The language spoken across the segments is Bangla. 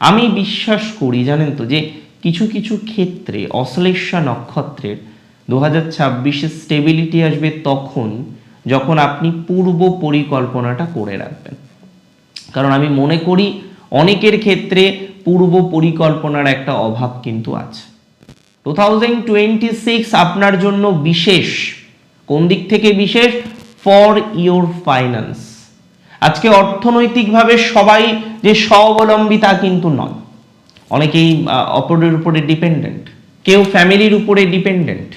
আমি বিশ্বাস করি, জানেন তো, যে কিছু কিছু ক্ষেত্রে, অশ্লেষা নক্ষত্রের দু হাজার ছাব্বিশে স্টেবিলিটি আসবে তখন যখন আপনি পূর্ব পরিকল্পনাটা করে রাখবেন। কারণ আমি মনে করি, অনেকের ক্ষেত্রে পূর্ব পরিকল্পনার একটা অভাব কিন্তু আছে। টু থাউজেন্ড টোয়েন্টি সিক্স আপনার জন্য বিশেষ। কোন দিক থেকে বিশেষ? ফর ইওর ফাইন্যান্স আজকে অর্থনৈতিকভাবে সবাই যে স্বাবলম্বী তা কিন্তু নয়। অনেকেই অপরের উপরে ডিপেন্ডেন্ট কেউ ফ্যামিলির উপরে ডিপেন্ডেন্ট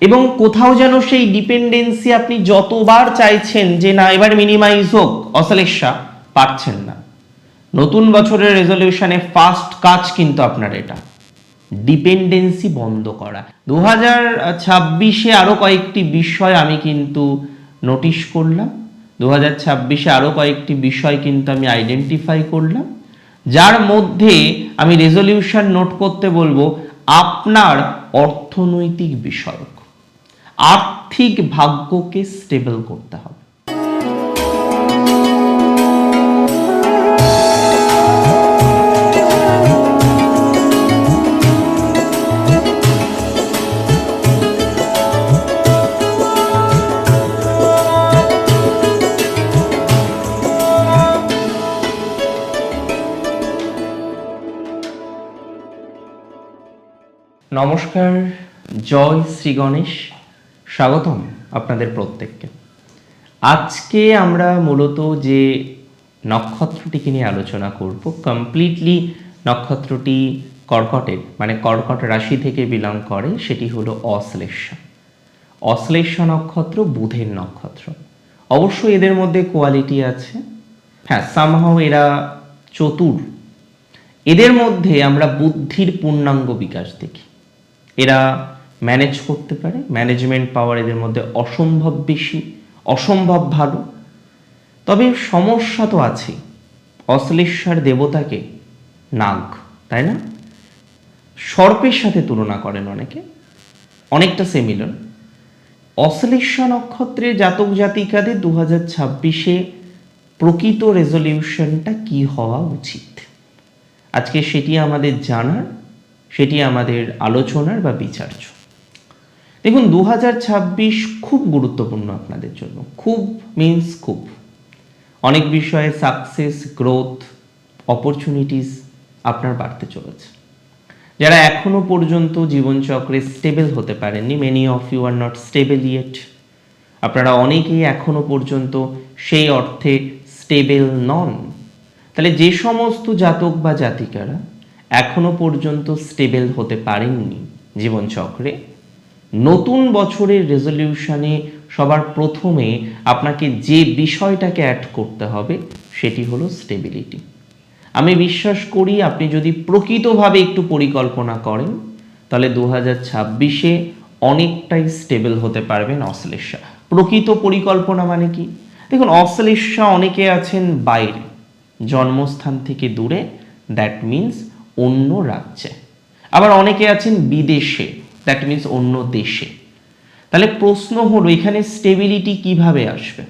এবং কোথাও যেন সেই ডিপেন্ডেন্সি আপনি যতবার চাইছেন যে না, এবার মিনিমাইজ হোক অশ্লেষা পারছেন না। নতুন বছরের রেজলিউশনে ফার্স্ট কাজ কিন্তু আপনার এটা। ডিপেন্ডেন্সি বন্ধ করা। দু হাজার ছাব্বিশে আরও কয়েকটি বিষয় আমি কিন্তু নোটিশ করলাম। দু হাজার ছাব্বিশে আরও কয়েকটি বিষয় কিন্তু আমি আইডেন্টিফাই করলাম। যার মধ্যে আমি রেজলিউশন নোট করতে বলব, আপনার অর্থনৈতিক বিষয়ক, আর্থিক ভাগ্যকে স্টেবল করতে হবে। নমস্কার, জয় শ্রী গণেশ। স্বাগতম আপনাদের প্রত্যেককে। আজকে আমরা মূলত যে নক্ষত্রটিকে নিয়ে আলোচনা করব কমপ্লিটলি নক্ষত্রটি কর্কটের মানে কর্কট রাশি থেকে বিলং করে, সেটি হলো অশ্লেষা অশ্লেষা নক্ষত্র, বুধের নক্ষত্র। অবশ্য এদের মধ্যে কোয়ালিটি আছে। হ্যাঁ সামহাও এরা চতুর। এদের মধ্যে আমরা বুদ্ধির পূর্ণাঙ্গ বিকাশ দেখি। এরা ম্যানেজ করতে পারে ম্যানেজমেন্ট পাওয়ার এদের মধ্যে অসম্ভব বেশি, অসম্ভব ভালো। তবে সমস্যা তো আছে অশ্লেষার দেবতাকে নাগ, তাই না? সর্পের সাথে তুলনা করেন অনেকে, অনেকটা সেমিলন অশ্লেষা নক্ষত্রের জাতক জাতিকাদের দু হাজার ছাব্বিশে প্রকৃত রেজলিউশনটা কি হওয়া উচিত? আজকে সেটি আমাদের জানার সেটি আমাদের আলোচনার বা বিচার্য দেখুন দু হাজার ছাব্বিশ খুব গুরুত্বপূর্ণ আপনাদের জন্য। খুব মিন্স খুব। অনেক বিষয়ে সাকসেস গ্রোথ অপরচুনিটিস আপনার বাড়তে চলেছে। যারা এখনও পর্যন্ত জীবনচক্রে স্টেবল হতে পারেননি many of you are not stable yet আপনারা অনেকেই এখনও পর্যন্ত সেই অর্থে স্টেবল নন। তাহলে যে সমস্ত জাতক বা জাতিকারা এখনও পর্যন্ত স্টেবল হতে পারেননি জীবনচক্রে। নতুন বছরের রেজলিউশনে সবার প্রথমে আপনাকে যে বিষয়টাকে অ্যাড করতে হবে, সেটি হলো স্টেবিলিটি আমি বিশ্বাস করি আপনি যদি প্রকৃতভাবে একটু পরিকল্পনা করেন, তাহলে দু হাজার ছাব্বিশে অনেকটাই স্টেবল হতে পারবেন অশ্লেষা। প্রকৃত পরিকল্পনা মানে কি? দেখুন, অশ্লেষা অনেকে আছেন বাইরে। জন্মস্থান থেকে দূরে দ্যাট মিন্স অন্য রাজ্যে। আবার অনেকে আছেন বিদেশে দ্যাট মিন্স অন্য দেশে। তাহলে প্রশ্ন হলো, এখানে স্টেবিলিটি কীভাবে আসবে?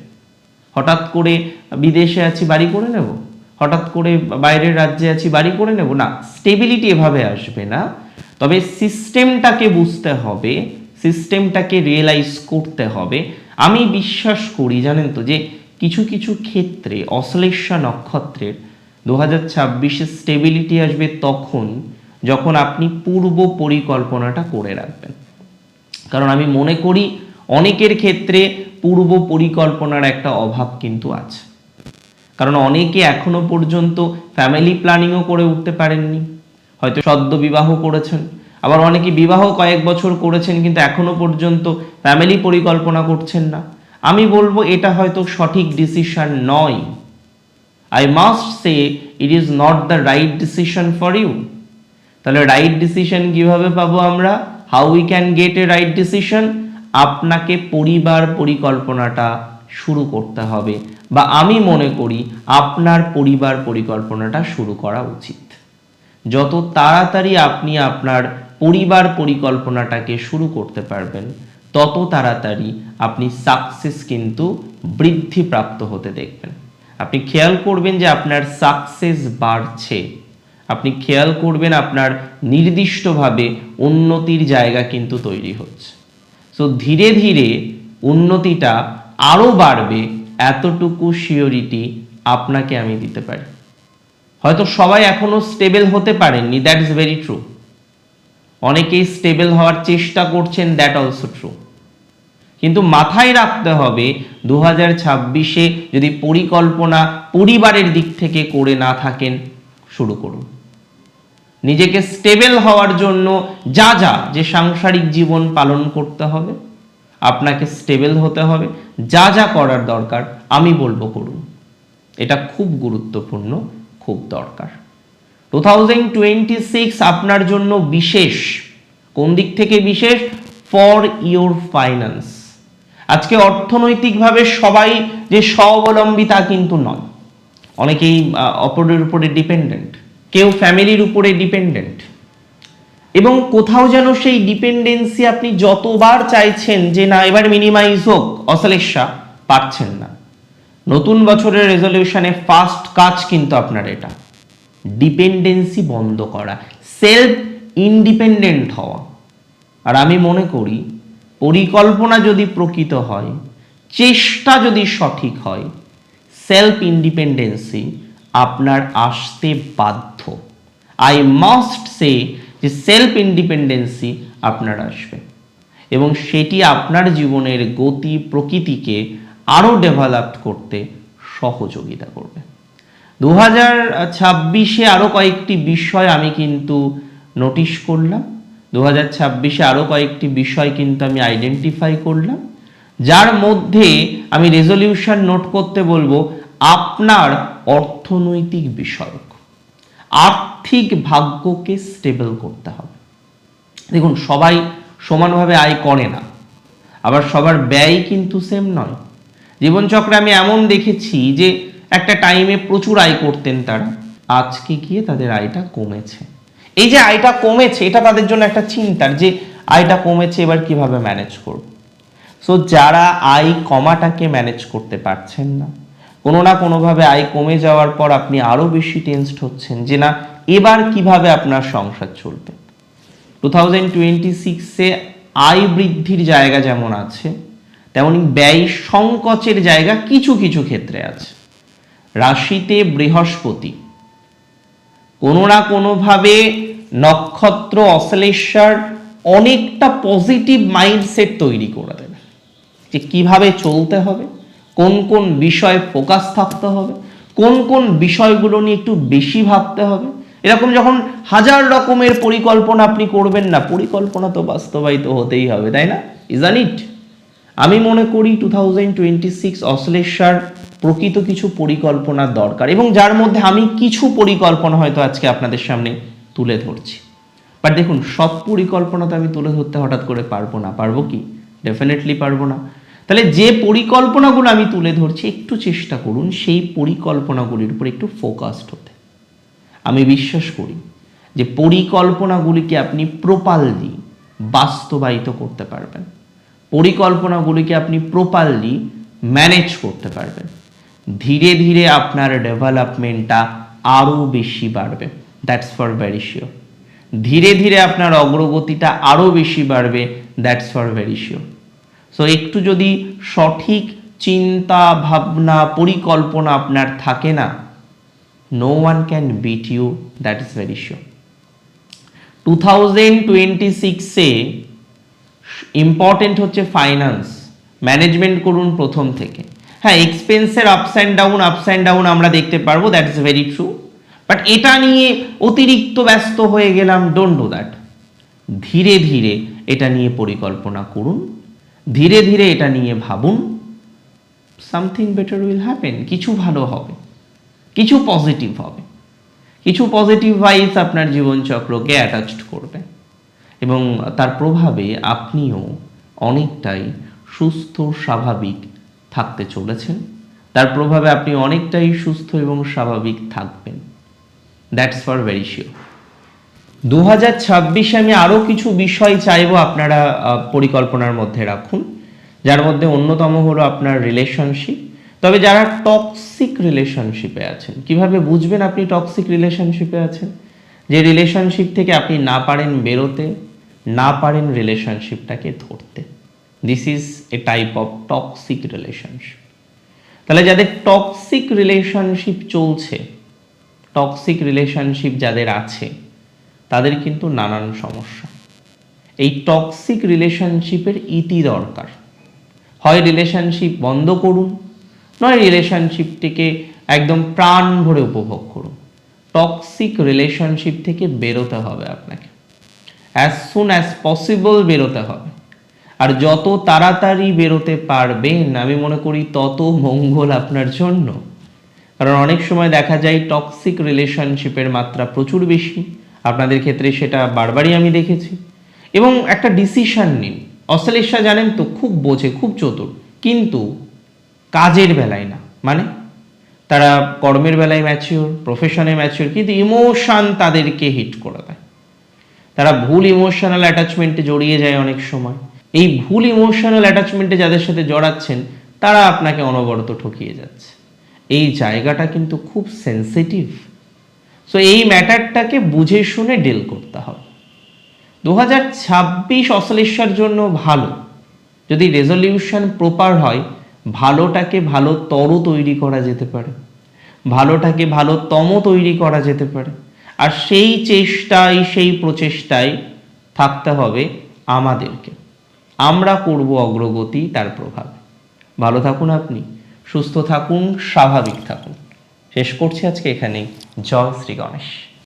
হঠাৎ করে বিদেশে আছি, বাড়ি করে নেব? হঠাৎ করে বাইরের রাজ্যে আছি, বাড়ি করে নেব? না স্টেবিলিটি এভাবে আসবে না। তবে সিস্টেমটাকে বুঝতে হবে সিস্টেমটাকে রিয়েলাইজ করতে হবে। আমি বিশ্বাস করি, জানেন তো, যে কিছু কিছু ক্ষেত্রে অশ্লেষা নক্ষত্রের দু হাজার ছাব্বিশে স্টেবিলিটি আসবে তখন যখন আপনি পূর্ব পরিকল্পনাটা করে রাখবেন। কারণ আমি মনে করি অনেকের ক্ষেত্রে পূর্ব পরিকল্পনার একটা অভাব কিন্তু আছে। কারণ অনেকে এখনও পর্যন্ত ফ্যামিলি প্ল্যানিংও করে উঠতে পারেননি। হয়তো সদ্য বিবাহ করেছেন, আবার অনেকে বিবাহ কয়েক বছর করেছেন কিন্তু এখনও পর্যন্ত ফ্যামিলি পরিকল্পনা করছেন না। আমি বলব এটা হয়তো সঠিক ডিসিশন নয়। I must say it is not the right decision for you তাহলে রাইট ডিসিশন কীভাবে পাবো আমরা? How we can get a right decision আপনাকে পরিবার পরিকল্পনাটা শুরু করতে হবে। বা আমি মনে করি, আপনার পরিবার পরিকল্পনাটা শুরু করা উচিত। যত তাড়াতাড়ি আপনি আপনার পরিবার পরিকল্পনাটাকে শুরু করতে পারবেন, তত তাড়াতাড়ি আপনি সাকসেস কিন্তু বৃদ্ধিপ্রাপ্ত হতে দেখবেন। আপনি খেয়াল করবেন যে আপনার সাকসেস বাড়ছে। আপনি খেয়াল করবেন আপনার নির্দিষ্টভাবে উন্নতির জায়গা কিন্তু তৈরি হচ্ছে। সো ধীরে ধীরে উন্নতিটা আরও বাড়বে এতটুকু শিওরিটি আপনাকে আমি দিতে পারি। হয়তো সবাই এখনও স্টেবল হতে পারেননি দ্যাট ইজ ভেরি ট্রু অনেকেই স্টেবল হওয়ার চেষ্টা করছেন দ্যাট অলসো ট্রু কিন্তু মাথায় রাখতে হবে দু হাজার ছাব্বিশে যদি পরিকল্পনা পরিবারের দিক থেকে করে না থাকেন, শুরু করুন। নিজেকে স্টেবল হওয়ার জন্য যা যা যে সাংসারিক জীবন পালন করতে হবে, আপনাকে স্টেবল হতে হবে, যা যা করার দরকার, আমি বলব করুন। এটা খুব গুরুত্বপূর্ণ, খুব দরকার। টু থাউজেন্ড টোয়েন্টি সিক্স আপনার জন্য বিশেষ, কোন দিক থেকে বিশেষ? ফর ইওর ফাইন্যান্স আজকে অর্থনৈতিকভাবে সবাই যে স্বাবলম্বী তা কিন্তু নয়। অনেকেই অপরের উপরে ডিপেন্ডেন্ট কেউ ফ্যামিলির উপরে ডিপেন্ডেন্ট এবং কোথাও যেন সেই ডিপেন্ডেন্সি আপনি যতবার চাইছেন যে না, এবার মিনিমাইজ হোক অসলেশা পারছেন না। নতুন বছরের রেজলিউশনে ফার্স্ট কাজ কিন্তু আপনার এটা। ডিপেন্ডেন্সি বন্ধ করা সেলফ ইন্ডিপেন্ডেন্ট হওয়া। আর আমি মনে করি পরিকল্পনা যদি প্রকৃত হয়, চেষ্টা যদি সঠিক হয় সেলফ ইন্ডিপেন্ডেন্সি আপনার আসতে বাধ্য। আই মাস্ট সে যে সেলফ ইন্ডিপেন্ডেন্সি আপনার আসবে। এবং সেটি আপনার জীবনের গতি প্রকৃতিকে আরও ডেভেলপ করতে সহযোগিতা করবে। দু হাজার ছাব্বিশে আরও কয়েকটি বিষয় আমি কিন্তু নোটিশ করলাম। দু হাজার ছাব্বিশে আরও কয়েকটি বিষয় কিন্তু আমি আইডেন্টিফাই করলাম। যার মধ্যে আমি রেজলিউশন নোট করতে বলব, আপনার অর্থনৈতিক বিষয়ক। আর্থিক ভাগ্যকে স্টেবল করতে হবে। দেখুন, সবাই সমানভাবে আয় করে না। আবার সবার ব্যয় কিন্তু সেম নয়। জীবনচক্রে আমি এমন দেখেছি যে একটা টাইমে প্রচুর আয় করতেন তারা। আজকে গিয়ে তাদের আয়টা কমেছে। এই যে আয়টা কমেছে, এটা তাদের জন্য একটা চিন্তার যে আয়টা কমেছে এবার কীভাবে ম্যানেজ করব। সো যারা আয় কমাটাকে ম্যানেজ করতে পারছেন না, কোনো না কোনোভাবে আয় কমে যাওয়ার পর আপনি আরও বেশি টেনসড হচ্ছেন যে না, এবার কীভাবে আপনার সংসার চলবে। টু থাউজেন্ড টোয়েন্টি সিক্সে আয় বৃদ্ধির জায়গা যেমন আছে, তেমনি ব্যয় সংকোচের জায়গা কিছু কিছু ক্ষেত্রে আছে। রাশিতে বৃহস্পতি কোনো না কোনোভাবে নক্ষত্র অশ্লেষার অনেকটা পজিটিভ মাইন্ডসেট তৈরি করে দেবে। যে কীভাবে চলতে হবে, কোন কোন বিষয়ে ফোকাস থাকতে হবে, কোন কোন বিষয়গুলো নিয়ে একটু বেশি ভাবতে হবে। এরকম যখন হাজার রকমের পরিকল্পনা আপনি করবেন না, পরিকল্পনা তো বাস্তবায়িত হতেই হবে, তাই না? ইজান ইট আমি মনে করি টু থাউজেন্ড টোয়েন্টি সিক্স অশ্লেষার প্রকৃত কিছু পরিকল্পনার দরকার এবং যার মধ্যে আমি কিছু পরিকল্পনা হয়তো আজকে আপনাদের সামনে তুলে ধরছি। বাট দেখুন সব পরিকল্পনা তো আমি তুলে ধরতে হঠাৎ করে পারব না। পারব কি? ডেফিনেটলি পারব না। তাহলে যে পরিকল্পনাগুলো আমি তুলে ধরছি, একটু চেষ্টা করুন সেই পরিকল্পনাগুলির উপর একটু ফোকাসড হতে। আমি বিশ্বাস করি যে পরিকল্পনাগুলিকে আপনি প্রপাললি বাস্তবায়িত করতে পারবেন। পরিকল্পনাগুলিকে আপনি প্রপারলি ম্যানেজ করতে পারবেন। ধীরে ধীরে আপনার ডেভেলপমেন্টটা আরও বেশি বাড়বে। দ্যাটস ফর ভেরি শিওর ধীরে ধীরে আপনার অগ্রগতিটা আরও বেশি বাড়বে। That's for very sure so একটু যদি সঠিক চিন্তা, ভাবনা, পরিকল্পনা আপনার থাকে না no one can beat you that is very sure two thousand twenty সিক্সে ইম্পর্টেন্ট হচ্ছে ফাইন্যান্স ম্যানেজমেন্ট করুন প্রথম থেকে। হ্যাঁ এক্সপেন্সের ups and down ups and down আমরা দেখতে পারব that is very true but এটা নিয়ে অতিরিক্ত ব্যস্ত হয়ে গেলাম ডোন্ট ডু দ্যাট ধীরে ধীরে এটা নিয়ে পরিকল্পনা করুন, ধীরে ধীরে এটা নিয়ে ভাবুন সামথিং বেটার উইল হ্যাপেন কিছু ভালো হবে, কিছু পজিটিভ হবে, কিছু পজিটিভ ভাইস আপনার জীবনচক্রকে অ্যাটাচড করবে, এবং তার প্রভাবে আপনিও অনেকটাই সুস্থ, স্বাভাবিক থাকতে চলেছেন। তার প্রভাবে আপনি অনেকটাই সুস্থ এবং স্বাভাবিক থাকবেন। দ্যাটস ফর ভেরি শিওর দু হাজার ছাব্বিশে আমি আরও কিছু বিষয় চাইব আপনারা পরিকল্পনার মধ্যে রাখুন। যার মধ্যে অন্যতম হলো আপনার রিলেশনশিপ তবে যারা টক্সিক রিলেশনশিপে আছেন, কীভাবে বুঝবেন আপনি টক্সিক রিলেশনশিপে আছেন? যে রিলেশনশিপ থেকে আপনি না পারেন বেরোতে, না পারেন রিলেশনশিপটাকে ধরতে। This is a type of toxic relationship তাহলে যাদের টক্সিক রিলেশনশিপ চলছে টক্সিক রিলেশনশিপ যাদের আছে, তাদের কিন্তু নানান সমস্যা। এই টক্সিক রিলেশনশিপের ইতি দরকার। হয় রিলেশনশিপ বন্ধ করুন, নয় রিলেশনশিপটিকে একদম প্রাণ ভরে উপভোগ করুন। টক্সিক রিলেশনশিপ থেকে বেরোতে হবে আপনাকে। অ্যাজ সুন অ্যাজ পসিবল বেরোতে হবে। আর যত তাড়াতাড়ি বেরোতে পারবেন, আমি মনে করি তত মঙ্গল আপনার জন্য। কারণ অনেক সময় দেখা যায় টক্সিক রিলেশনশিপের মাত্রা প্রচুর বেশি। আপনাদের ক্ষেত্রে সেটা বারবারই আমি দেখেছি। এবং একটা ডিসিশন নিন। অস্ট্রেলিয়া জানেন তো, খুব বোঝে, খুব চতুর। কিন্তু কাজের বেলায় না। মানে তারা কর্মের বেলায় ম্যাচিওর প্রফেশনে ম্যাচিওর কিন্তু ইমোশান তাদেরকে হিট করে দেয়। তারা ভুল ইমোশনাল অ্যাটাচমেন্টে জড়িয়ে যায় অনেক সময়। এই ভুল ইমোশনাল অ্যাটাচমেন্টে যাদের সাথে জড়াচ্ছেন, তারা আপনাকে অনবরত ঠকিয়ে যাচ্ছে। এই জায়গাটা কিন্তু খুব সেন্সিটিভ সো এই ম্যাটারটাকে বুঝে শুনে ডিল করতে হবে। দু হাজার ছাব্বিশ অশ্লেষার জন্য ভালো। যদি রেজলিউশন প্রপার হয়, ভালোটাকে ভালোতর তৈরি করা যেতে পারে। ভালোটাকে ভালোতম তৈরি করা যেতে পারে। আর সেই চেষ্টায়, সেই প্রচেষ্টায় থাকতে হবে আমাদেরকে। আমরা করব অগ্রগতি তার প্রভাবে। ভালো থাকুন আপনি, সুস্থ থাকুন, স্বাভাবিক থাকুন। শেষ করছি আজকে এখানে জয় শ্রী গণেশ।